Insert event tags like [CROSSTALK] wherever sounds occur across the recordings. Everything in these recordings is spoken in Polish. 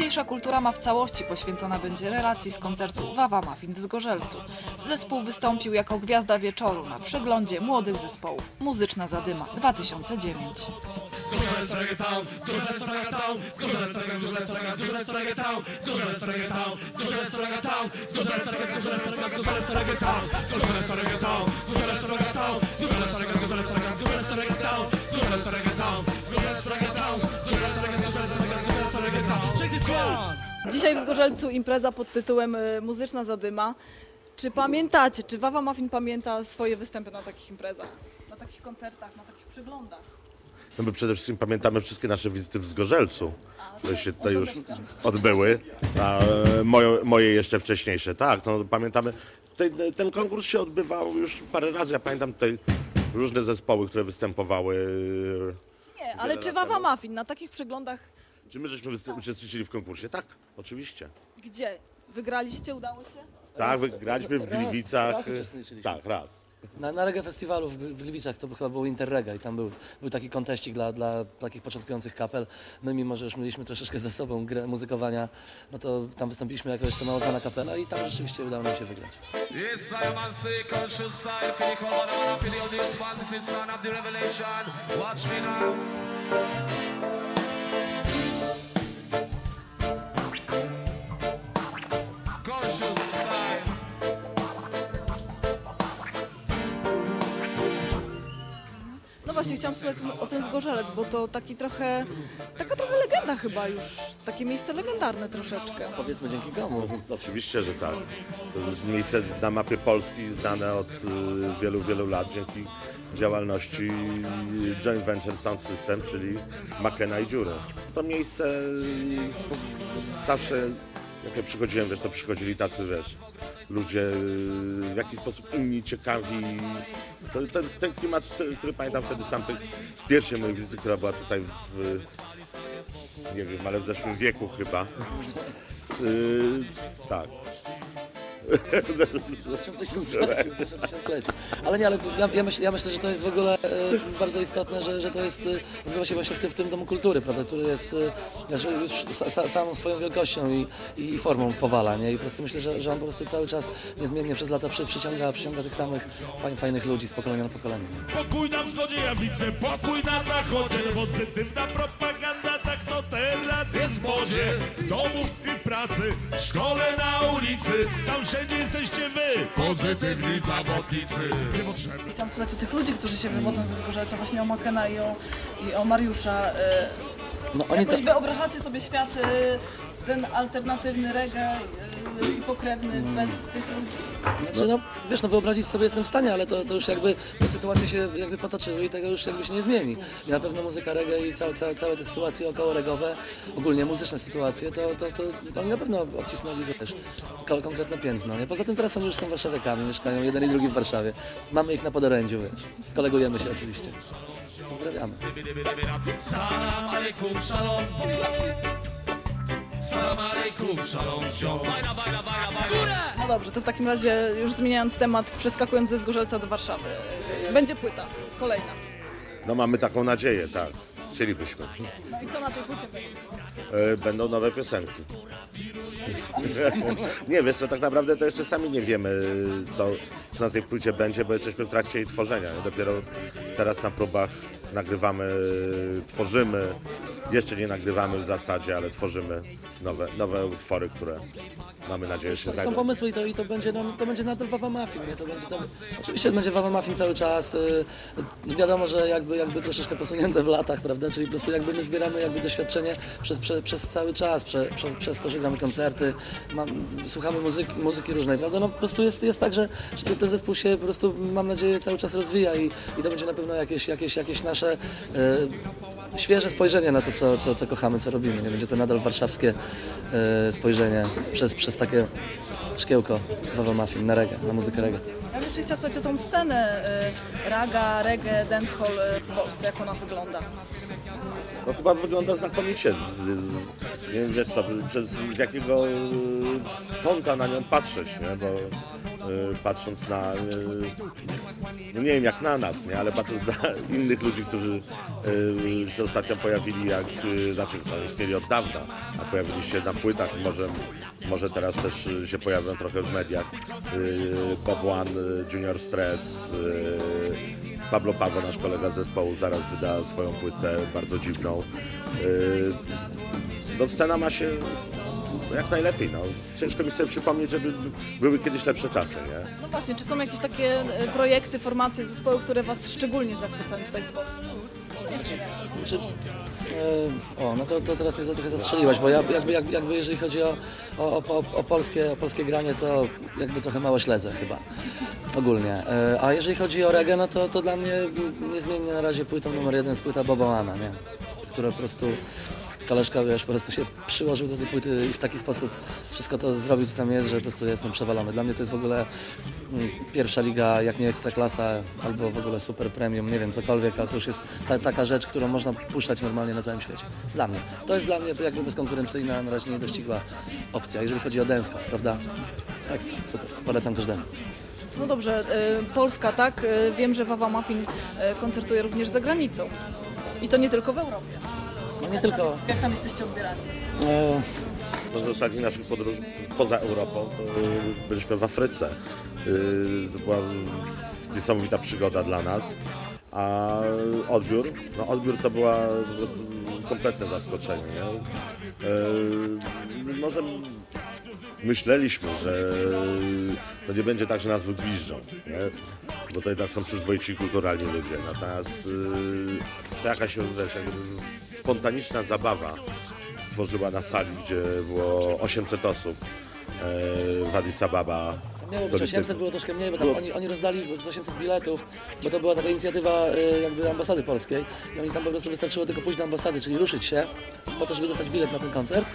Dzisiejsza Kulturama w całości poświęcona będzie relacji z koncertu Wawa Muffin w Zgorzelcu. Zespół wystąpił jako gwiazda wieczoru na przeglądzie młodych zespołów Muzyczna Zadyma 2009. Dzisiaj w Zgorzelcu impreza pod tytułem y, Muzyczna Zadyma. Czy pamiętacie, czy Wawa Muffin pamięta swoje występy na takich imprezach? Na takich koncertach, na takich przeglądach? No my przede wszystkim pamiętamy wszystkie nasze wizyty w Zgorzelcu, które się tutaj już Odbyły. a e, moje, moje jeszcze wcześniejsze, tak, no pamiętamy. Tutaj, e, ten konkurs się odbywał już parę razy, ja pamiętam tutaj różne zespoły, które występowały. Nie, ale czy Wawa Muffin na takich przeglądach Czy my żeśmy występ- uczestniczyli w konkursie? Tak, oczywiście. gdzie? Wygraliście? Udało się? Tak, wygraliśmy w raz- Gliwicach. raz uczestniczyliśmy. Tak, raz. Na, na reggae festiwalu w, w Gliwicach to chyba był Interrega i tam był, był taki konteścik dla, dla takich początkujących kapel. My mimo, że już mieliśmy troszeczkę ze sobą grę, muzykowania, no to tam wystąpiliśmy jako jeszcze mało znana kapela i tam rzeczywiście udało nam się wygrać. Yes, I man say conscious style for the whole one for the only one this is son of the revelation. Watch me now. Właśnie, chciałam spytać o ten Zgorzelec, bo to taki trochę, taka trochę legenda chyba już, takie miejsce legendarne troszeczkę. Powiedzmy dzięki komu. Oczywiście, że tak. To jest miejsce na mapie Polski znane od y, wielu, wielu lat dzięki działalności joint venture Sound System, czyli Makena i Dziury. To miejsce y, zawsze, jak ja przychodziłem, wiesz, to przychodzili tacy, wiesz, ludzie y, w jakiś sposób inni, ciekawi. To, ten, ten klimat, który, który pamiętam wtedy z tamtej, z pierwszej mojej wizyty, która była tutaj w, nie wiem, ale w zeszłym wieku chyba. Yy, tak. Zresztą tysiącleciu, zresztą tysiącleciu. Ale nie, ale ja, ja, myśl, ja myślę, że to jest w ogóle e, bardzo istotne, że, że to jest, e, odbywa się właśnie w tym, w tym domu kultury, prawda, który jest e, już sa, sa, samą swoją wielkością i, i formą powala, nie? I po prostu myślę, że, że on po prostu cały czas niezmiennie przez lata przy, przyciąga, przyciąga tych samych fajn, fajnych ludzi z pokolenia na pokolenie. Pokój na wschodzie, ja widzę pokój na zachodzie Pozytywna propaganda, tak to teraz jest w modzie W domu i w pracy, w szkole, na ulicy. Tam wszędzie jesteście wy, pozytywni zawodnicy. Niepotrzebni Chciałam spytać o tych ludzi, którzy się wywodzą ze Zgorzelca, właśnie o Makena i o, i o Mariusza. Y, No oni to, Jakoś wyobrażacie sobie świat, y, ten alternatywny reggae y, i pokrewny bez tych ludzi? Znaczy, no, wiesz, no wyobrazić sobie jestem w stanie, ale to, to już jakby te sytuacje się jakby potoczyły i tego już jakby się nie zmieni. I na pewno muzyka reggae i całe, całe, całe te sytuacje około regowe, ogólnie muzyczne sytuacje, to, to, to, to oni na pewno odcisnęli, wiesz, ko- konkretne piętno. Nie? Poza tym teraz oni już są warszawiakami, mieszkają jeden i drugi w Warszawie. Mamy ich na podorędziu, wiesz. Kolegujemy się oczywiście. Pozdrawiamy. Salam alaikum, shalom Salam ziom No dobrze, to w takim razie już zmieniając temat, przeskakując ze Zgorzelca do Warszawy. Będzie płyta, kolejna. No mamy taką nadzieję, tak. Chcielibyśmy. No i co na tej płycie będzie? E, Będą nowe piosenki. [LAUGHS] nie, wiesz co, tak naprawdę to jeszcze sami nie wiemy, co, co na tej płycie będzie, bo jesteśmy w trakcie jej tworzenia. Dopiero teraz na próbach nagrywamy, tworzymy, jeszcze nie nagrywamy w zasadzie, ale tworzymy nowe, nowe utwory, które mamy nadzieję się Są znajdą. pomysły i to, i to będzie, no, to będzie nadal Wawa Muffin, nie? To będzie to, oczywiście będzie Wawa Muffin cały czas. y, wiadomo, że jakby, jakby troszeczkę posunięte w latach, prawda? Czyli po prostu jakby my zbieramy jakby doświadczenie przez, prze, przez cały czas, prze, przez, przez to, że gramy koncerty, mam, słuchamy muzyki, muzyki różnej, prawda? No po prostu jest, jest tak, że, że ten, ten zespół się po prostu, mam nadzieję, cały czas rozwija i, i to będzie na pewno jakieś, jakieś, jakieś nasze y, świeże spojrzenie na to, co, co, co kochamy, co robimy. Nie będzie to nadal warszawskie y, spojrzenie przez, przez takie szkiełko Wawa Muffin na reggae, na muzykę reggae. Ja bym jeszcze chciała spytać o tą scenę y, raga, reggae, dancehall y, w Polsce, jak ona wygląda. No chyba wygląda znakomicie. Z, z, nie wiem, wiesz co, przez, z jakiego y, z kąta na nią patrzeć, nie? Bo y, patrząc na y, no nie wiem jak na nas, nie, ale patrząc na innych ludzi, którzy y, się ostatnio pojawili, jak, y, znaczy no, istnieli od dawna, a pojawili się na płytach, może, może teraz też się pojawią trochę w mediach. Y, Bob One, y, Junior Stress, y, Pablo Paweł, nasz kolega z zespołu, zaraz wyda swoją płytę, bardzo dziwną. Y, no scena ma się jak najlepiej, no. Ciężko mi sobie przypomnieć, żeby były kiedyś lepsze czasy, nie? No właśnie, czy są jakieś takie e, projekty, formacje, zespoły, które Was szczególnie zachwycają tutaj w Polsce? Znaczy, e, o, no to, to teraz mnie za trochę zastrzeliłaś, bo ja, jakby, jakby, jakby jeżeli chodzi o, o, o, o, polskie, o polskie granie, to jakby trochę mało śledzę chyba ogólnie. E, a jeżeli chodzi o reggae, no to, to dla mnie niezmiennie na razie płytą numer jeden jest płyta Boba Łana, nie? Która po prostu koleżka, wiesz, po prostu się przyłożył do tej płyty i w taki sposób wszystko to zrobił, co tam jest, że po prostu jestem przewalony. Dla mnie to jest w ogóle mm, pierwsza liga, jak nie ekstraklasa, albo w ogóle super premium, nie wiem, cokolwiek, ale to już jest ta, taka rzecz, którą można puszczać normalnie na całym świecie. Dla mnie. To jest dla mnie jakby bezkonkurencyjna, na razie niedościgła opcja, jeżeli chodzi o dęsko, prawda? Ekstra, super, polecam każdemu. No dobrze, e, Polska, tak? E, Wiem, że Wawa Muffin e, koncertuje również za granicą. I to nie tylko w Europie. Nie tylko... Jak tam jesteście odbierani? E, No z ostatnich naszych podróży poza Europą to y, byliśmy w Afryce. Y, To była niesamowita przygoda dla nas. A odbiór? No odbiór to była po prostu kompletne zaskoczenie. Nie? Y, Może myśleliśmy, że no nie będzie tak, że nas wygwiżdżą, nie? bo to jednak są przyzwoici kulturalni ludzie. Natomiast y, to jakaś jakby spontaniczna zabawa stworzyła na sali, gdzie było 800 osób e, w Addis Ababa. Miało być stolicy- 800, było troszkę mniej, bo tam oni, oni rozdali z 800 biletów, bo to była taka inicjatywa y, jakby ambasady polskiej i oni tam po prostu wystarczyło tylko pójść do ambasady, czyli ruszyć się po to, żeby dostać bilet na ten koncert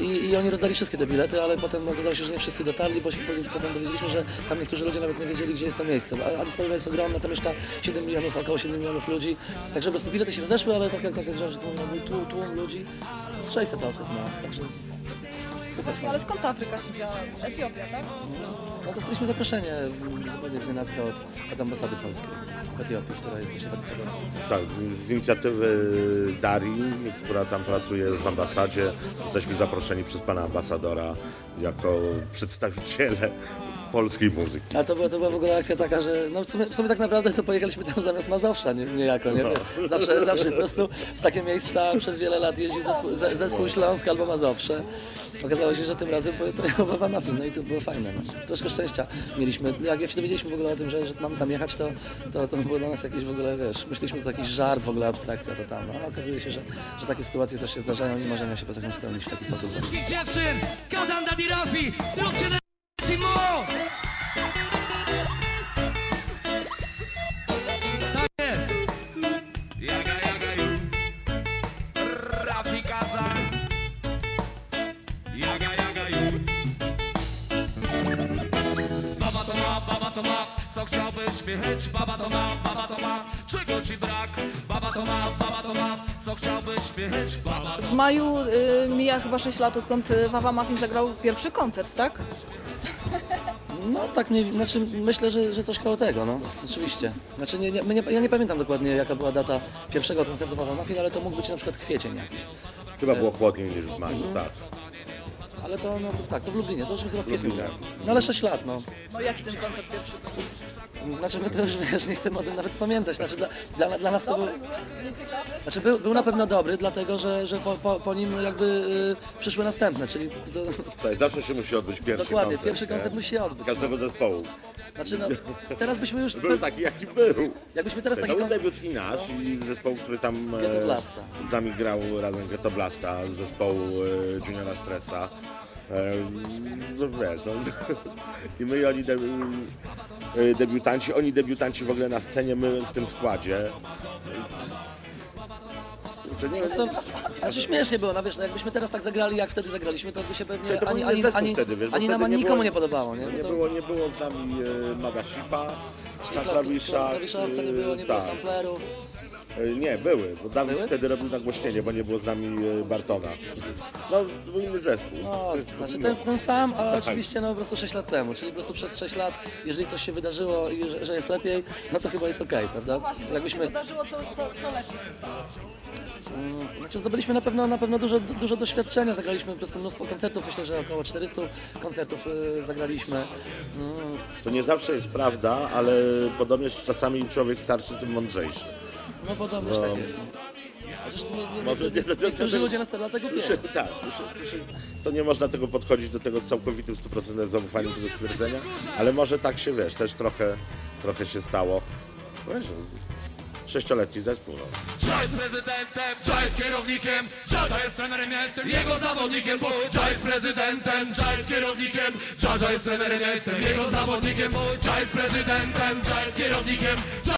i, i oni rozdali wszystkie te bilety, ale potem okazało się, że nie wszyscy dotarli, bo się po- potem dowiedzieliśmy, że tam niektórzy ludzie nawet nie wiedzieli, gdzie jest to miejsce. A Addis Ababa jest ogromna, tam mieszka 7 milionów, około 7 milionów ludzi, także po prostu bilety się rozeszły, ale tak jak, tak jak Grześ mówił, był tłum, tłum ludzi z 600 osób, no, także super. Ale skąd ta Afryka się wzięła? Etiopia, tak? No dostaliśmy zaproszenie mm, zupełnie z nienacka od, od ambasady polskiej w Etiopii, która jest właśnie w Addis. Tak, z, z inicjatywy Darii, która tam pracuje w ambasadzie, jesteśmy zaproszeni przez pana ambasadora jako przedstawiciele polskiej muzyki. Ale to była, to była w ogóle akcja taka, że no w, sumie, w sumie tak naprawdę to pojechaliśmy tam zamiast Mazowsza nie, niejako, nie? Zawsze, zawsze po prostu w takie miejsca przez wiele lat jeździł zespół, ze- zespół Śląsk albo Mazowsze. Okazało się, że tym razem poje- pojechał Wawa Muffin, no i to było fajne. No. Troszkę szczęścia mieliśmy. Jak, jak się dowiedzieliśmy w ogóle o tym, że, że mamy tam jechać, to, to, to było dla nas jakieś w ogóle, wiesz, myśleliśmy, że to jakiś żart, w ogóle abstrakcja totalna. A okazuje się, że, że takie sytuacje też się zdarzają i marzenia się potrafią spełnić w taki sposób dziewczyn, Kazanda Dirafi, zróbcie na to ma, ma, co chciałbyś mieć? Baba to ma, baba to ma, czego ci brak? Baba to ma, baba to ma, co chciałbyś mieć? Baba to W maju y, mija chyba 6 lat, odkąd y, Wawa Muffin zagrał pierwszy koncert, tak? No tak, mniej, znaczy myślę, że, że coś koło tego, no. Oczywiście. Znaczy nie, nie, nie, ja nie pamiętam dokładnie jaka była data pierwszego koncertu Wawa Muffin, ale to mógł być na przykład kwiecień jakiś. Chyba było chłodniej niż w maju, tak. Ale to, no to tak, to w Lublinie, to już chyba w kwietniu. No ale 6 lat, no. No jaki ten koncert pierwszy był? Znaczy my to już wiesz, nie chcemy o tym nawet pamiętać. Znaczy dla, dla, dla nas to był. Dobry, zły, nieciekawy? Znaczy był, był na pewno dobry, dlatego że, że po, po, po nim jakby y, przyszły następne, czyli to, Słuchaj, zawsze się musi odbyć pierwszy dokładnie, koncert. pierwszy nie? koncert musi się odbyć. Każdego zespołu. Znaczy no, teraz byśmy już, Był taki, jaki był. jakbyśmy teraz To taki był kon... debiut i nasz, i zespołu, który tam e, Ghetto Blasta. z nami grał razem Ghetto Blasta, z zespołu e, Juniora Stressa. E, no wiesz, no, [LAUGHS] i my i oni de, debiutanci, oni debiutanci w ogóle na scenie, my w tym składzie. Nie wiem, Co, znaczy śmiesznie było, no wiesz, no jakbyśmy teraz tak zagrali, jak wtedy zagraliśmy, to by się pewnie to był ani, inny ani, zespół ani, wtedy, wiesz, bo ani nam, ani nie nikomu było- nie podobało, nie? Nie No to- było, nie było z nami e, Maga Sipa, na kla- klawiszach. klawiszowca nie było, nie było tak. samplerów. E, Nie, były, bo Dawid Były? wtedy robił nagłośnienie, bo nie było z nami e, Bartona. No, to był inny zespół. No, znaczy ten, ten sam, ale oczywiście no po prostu 6 lat temu, czyli po prostu przez 6 lat, jeżeli coś się wydarzyło i że, że jest lepiej, no to chyba jest okej, prawda? Właśnie, to się Jakbyśmy, wydarzyło, co, co, co lepiej się stało. znaczy zdobyliśmy na pewno, na pewno dużo, dużo doświadczenia, zagraliśmy po prostu mnóstwo koncertów, myślę, że około 400 koncertów y, zagraliśmy. Mm, To nie zawsze jest prawda, ale podobnie czasami im człowiek starszy, tym mądrzejszy. No podobnież tak jest. No. Chociaż nie, nie, Może niektórzy, nie- nie- niektórzy nie- ludzie na wiem. się, tak, się, to nie można tego podchodzić do tego z całkowitym, stuprocentowym zaufaniem do stwierdzenia, ale może tak się, wiesz, też trochę, trochę się stało. Wiesz, sześcioletni zespół, no. Cza jest prezydentem, Cza jest kierownikiem, Cza, Cza jest trenerem, ja jestem jego zawodnikiem, bo Cza jest prezydentem, Cza jest kierownikiem, Cza, Cza jest trenerem, ja jestem jego zawodnikiem, bo Cza jest prezydentem, Cza jest kierownikiem, Cza